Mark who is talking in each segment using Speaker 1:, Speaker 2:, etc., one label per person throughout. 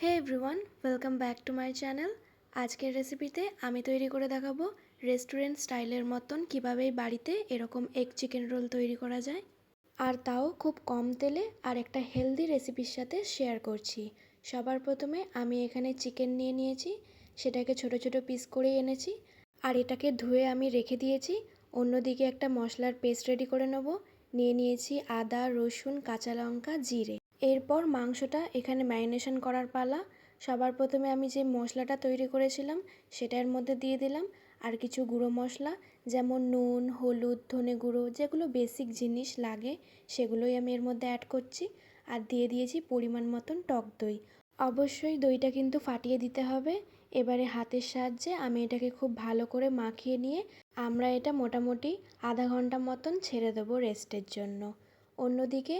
Speaker 1: Hey everyone welcome back to my channel আজকের রেসিপিতে আমি তৈরি করে দেখাবো রেস্টুরেন্ট স্টাইলের মতন কীভাবে বাড়িতে এরকম এগ চিকেন রোল তৈরি করা যায়। আর তাও খুব কম তেলে আর একটা হেলদি রেসিপির সাথে শেয়ার করছি। সবার প্রথমে আমি এখানে চিকেন নিয়ে নিয়েছি, সেটাকে ছোট ছোট পিস করে এনেছি। আর এটাকে ধুয়ে আমি রেখে দিয়েছি, অন্যদিকে একটা মশলার পেস্ট রেডি করে নেব। নিয়ে নিয়েছি আদা, রসুন, কাঁচা লঙ্কা, জিরে। এরপর মাংসটা এখানে ম্যারিনেশন করার পালা। সবার প্রথমে আমি যে মশলাটা তৈরি করেছিলাম, সেটার মধ্যে দিয়ে দিলাম। আর কিছু গুঁড়ো মশলা, যেমন নুন, হলুদ, ধনে গুঁড়ো, যেগুলো বেসিক জিনিস লাগে, সেগুলোই আমি এর মধ্যে অ্যাড করছি। আর দিয়ে দিয়েছি পরিমাণ মতন টক দই। অবশ্যই দইটা কিন্তু ফাটিয়ে দিতে হবে। এবারে হাতের সাহায্যে আমি এটাকে খুব ভালো করে মাখিয়ে নিয়ে আমরা এটা মোটামুটি আধা ঘণ্টা মতন ছেড়ে দেবো রেস্টের জন্য। অন্যদিকে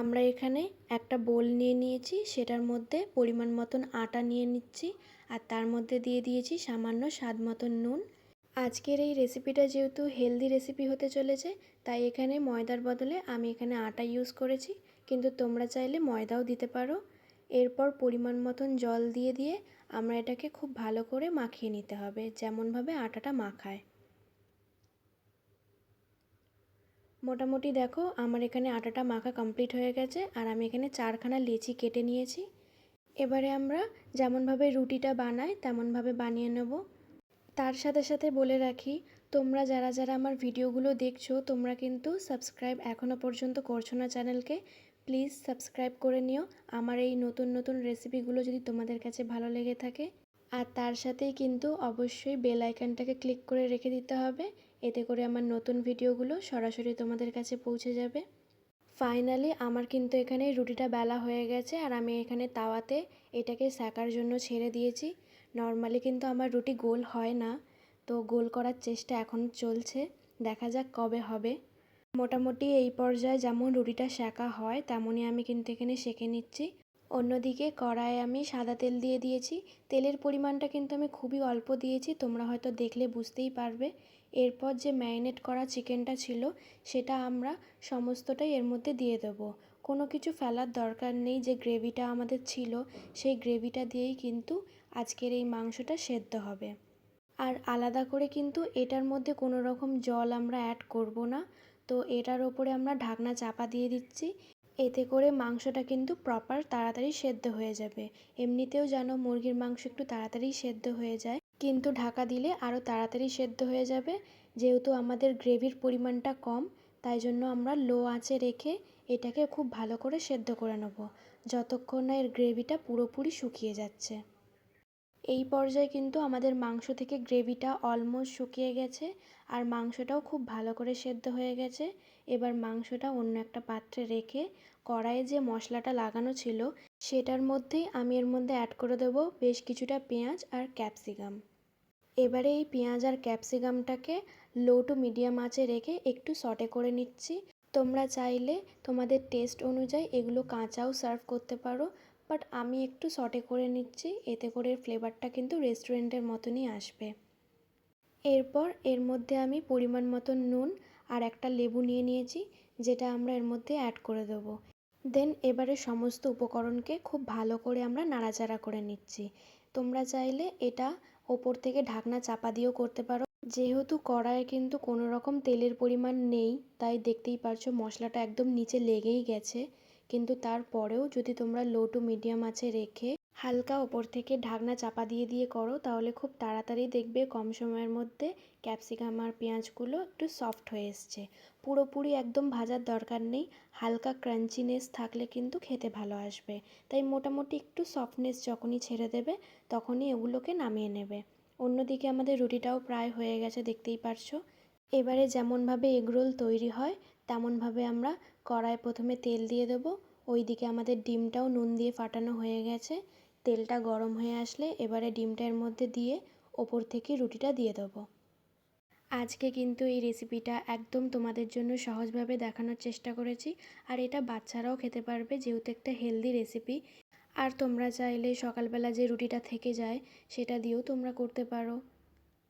Speaker 1: আমরা এখানে একটা বোল নিয়ে নিয়েছি, সেটার মধ্যে পরিমাণ মতন আটা নিয়ে নিচ্ছি, আর তার মধ্যে দিয়ে দিয়েছি সামান্য স্বাদ মতন নুন। আজকের এই রেসিপিটা যেহেতু হেলদি রেসিপি হতে চলেছে, তাই এখানে ময়দার বদলে আমি এখানে আটা ইউজ করেছি, কিন্তু তোমরা চাইলে ময়দাও দিতে পারো। এরপর পরিমাণ মতন জল দিয়ে দিয়ে আমরা এটাকে খুব ভালো করে মাখিয়ে নিতে হবে, যেমনভাবে আটাটা মাখায়। মোটামুটি দেখো, আমার এখানে আটাটা মাখা কমপ্লিট হয়ে গেছে আর আমি এখানে চারখানা লেচি কেটে নিয়েছি। এবারে আমরা যেমনভাবে রুটিটা বানাই, তেমনভাবে বানিয়ে নেব। তার সাথে সাথে বলে রাখি, তোমরা যারা যারা আমার ভিডিওগুলো দেখছ, তোমরা কিন্তু সাবস্ক্রাইব এখনও পর্যন্ত করছ না চ্যানেলকে প্লিজ সাবস্ক্রাইব করে নিও। আমার এই নতুন নতুন রেসিপিগুলো যদি তোমাদের কাছে ভালো লেগে থাকে। আর তার সাথেই কিন্তু অবশ্যই বেল আইকনটাকে ক্লিক করে রেখে দিতে হবে। এতে করে আমার নতুন ভিডিওগুলো সরাসরি তোমাদের কাছে পৌঁছে যাবে। ফাইনালি আমার কিন্তু এখানে রুটিটা বেলা হয়ে গেছে আর আমি এখানে তাওয়াতে এটাকে সেকার জন্য ছেড়ে দিয়েছি। নর্মালি কিন্তু আমার রুটি গোল হয় না, তো গোল করার চেষ্টা এখন চলছে। দেখা যাক কবে হবে। মোটামুটি এই পর্যায়ে যেমন রুটিটা সেকা হয়, তেমনই আমি কিন্তু এখানে সেঁকে নিচ্ছি। অন্যদিকে কড়াইয়ে আমি সাদা তেল দিয়ে দিয়েছি। তেলের পরিমাণটা কিন্তু আমি খুবই অল্প দিয়েছি, তোমরা হয়তো দেখলে বুঝতেই পারবে। এরপর যে ম্যারিনেট করা চিকেনটা ছিল, সেটা আমরা সমস্তটাই এর মধ্যে দিয়ে দেবো। কোনো কিছু ফেলার দরকার নেই, যে গ্রেভিটা আমাদের ছিল, সেই গ্রেভিটা দিয়েই কিন্তু আজকের এই মাংসটা সেদ্ধ হবে। আর আলাদা করে কিন্তু এটার মধ্যে কোনো রকম জল আমরা অ্যাড করব না। তো এটার ওপরে আমরা ঢাকনা চাপা দিয়ে দিচ্ছি। এতে করে মাংসটা কিন্তু প্রপার তাড়াতাড়ি সেদ্ধ হয়ে যাবে। এমনিতেও যেন মুরগির মাংস একটু তাড়াতাড়ি সেদ্ধ হয়ে যায়, কিন্তু ঢাকা দিলে আরও তাড়াতাড়ি সেদ্ধ হয়ে যাবে। যেহেতু আমাদের গ্রেভির পরিমাণটা কম, তাই জন্য আমরা লো আঁচে রেখে এটাকে খুব ভালো করে সেদ্ধ করে নেব, যতক্ষণ না এর গ্রেভিটা পুরোপুরি শুকিয়ে যাচ্ছে। এই পর্যায়ে কিন্তু আমাদের মাংস থেকে গ্রেভিটা অলমোস্ট শুকিয়ে গেছে, আর মাংসটাও খুব ভালো করে সেদ্ধ হয়ে গেছে। এবার মাংসটা অন্য একটা পাত্রে রেখে কড়াইয়ে যে মশলাটা লাগানো ছিল, সেটার মধ্যেই আমি এর মধ্যে অ্যাড করে দেবো বেশ কিছুটা পেঁয়াজ আর ক্যাপসিকাম এবারে এই পেঁয়াজ আর ক্যাপসিকামটাকে লো টু মিডিয়াম আঁচে রেখে একটু সটে করে নিচ্ছি। তোমরা চাইলে তোমাদের টেস্ট অনুযায়ী এগুলো কাঁচাও সার্ভ করতে পারো বাট আমি একটু সটে করে নিচ্ছি, এতে করে ফ্লেভারটা কিন্তু রেস্টুরেন্টের মতনই আসবে। এরপর এর মধ্যে আমি পরিমাণ মতন নুন আর একটা লেবু নিয়ে নিয়েছি, যেটা আমরা এর মধ্যে অ্যাড করে দেবো। দেন এবারে সমস্ত উপকরণকে খুব ভালো করে আমরা নাড়াচাড়া করে নিচ্ছি। তোমরা চাইলে এটা ওপর থেকে ঢাকনা চাপা দিয়েও করতে পারো। যেহেতু কড়াইয়ে কিন্তু কোনো রকম তেলের পরিমাণ নেই, তাই দেখতেই পারছ মশলাটা একদম নিচে লেগেই গেছে। কিন্তু তারপরেও যদি তোমরা লো টু মিডিয়াম আঁচে রেখে হালকা ওপর থেকে ঢাকনা চাপা দিয়ে দিয়ে করো, তাহলে খুব তাড়াতাড়ি দেখবে কম সময়ের মধ্যে ক্যাপসিকাম আর পেঁয়াজগুলো একটু সফট হয়ে এসছে। পুরোপুরি একদম ভাজার দরকার নেই, হালকা ক্রাঞ্চিনেস থাকলে কিন্তু খেতে ভালো আসবে। তাই মোটামুটি একটু সফটনেস যখনই ছেড়ে দেবে, তখনই এগুলোকে নামিয়ে নেবে। অন্যদিকে আমাদের রুটিটাও প্রায় হয়ে গেছে, দেখতেই পারছ। এবারে যেমনভাবে এগরোল তৈরি হয় তেমনভাবে আমরা কড়ায় প্রথমে তেল দিয়ে দেবো। ওইদিকে আমাদের ডিমটাও নুন দিয়ে ফাটানো হয়ে গেছে। তেলটা গরম হয়ে আসলে এবারে ডিমটা এর মধ্যে দিয়ে ওপর থেকে রুটিটা দিয়ে দেবো। আজকে কিন্তু এই রেসিপিটা একদম তোমাদের জন্য সহজভাবে দেখানোর চেষ্টা করেছি। আর এটা বাচ্চারাও খেতে পারবে যেহেতু একটা হেলদি রেসিপি। আর তোমরা চাইলে সকালবেলা যে রুটিটা থেকে যায় সেটা দিয়েও তোমরা করতে পারো।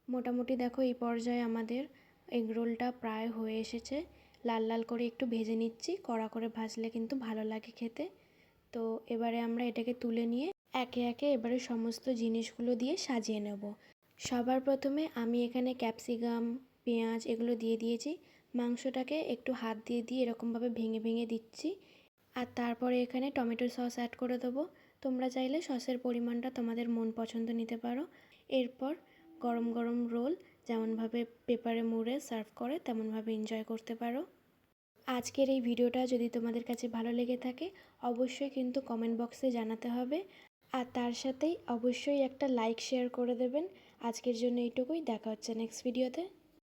Speaker 1: মোটামুটি দেখো এই পর্যায়ে আমাদের এগ রোলটা প্রায় হয়ে এসেছে। লাল লাল করে একটু ভেজে নিচ্ছি। কড়া করে ভাজলে কিন্তু ভালো লাগে খেতে। তো এবারে আমরা এটাকে তুলে নিয়ে একে একে এবারে সমস্ত জিনিসগুলো দিয়ে সাজিয়ে নেব। সবার প্রথমে আমি এখানে ক্যাপসিকাম, পেঁয়াজ এগুলো দিয়ে দিয়েছি। মাংসটাকে একটু হাত দিয়ে দিয়ে এরকমভাবে ভেঙে ভেঙে দিচ্ছি। আর তারপরে এখানে টমেটো সস অ্যাড করে দেবো। তোমরা চাইলে সসের পরিমাণটা তোমাদের মন পছন্দ নিতে পারো। এরপর গরম গরম রোল যেমনভাবে পেপারে মুড়ে সার্ভ করে, তেমনভাবে এনজয় করতে পারো। আজকের এই ভিডিওটা যদি তোমাদের কাছে ভালো লেগে থাকে, অবশ্যই কিন্তু কমেন্ট বক্সে জানাতে হবে। আর তার সাথেই অবশ্যই একটা লাইক, শেয়ার করে দেবেন। আজকের জন্য এইটুকুই। দেখা হচ্ছে নেক্সট ভিডিওতে।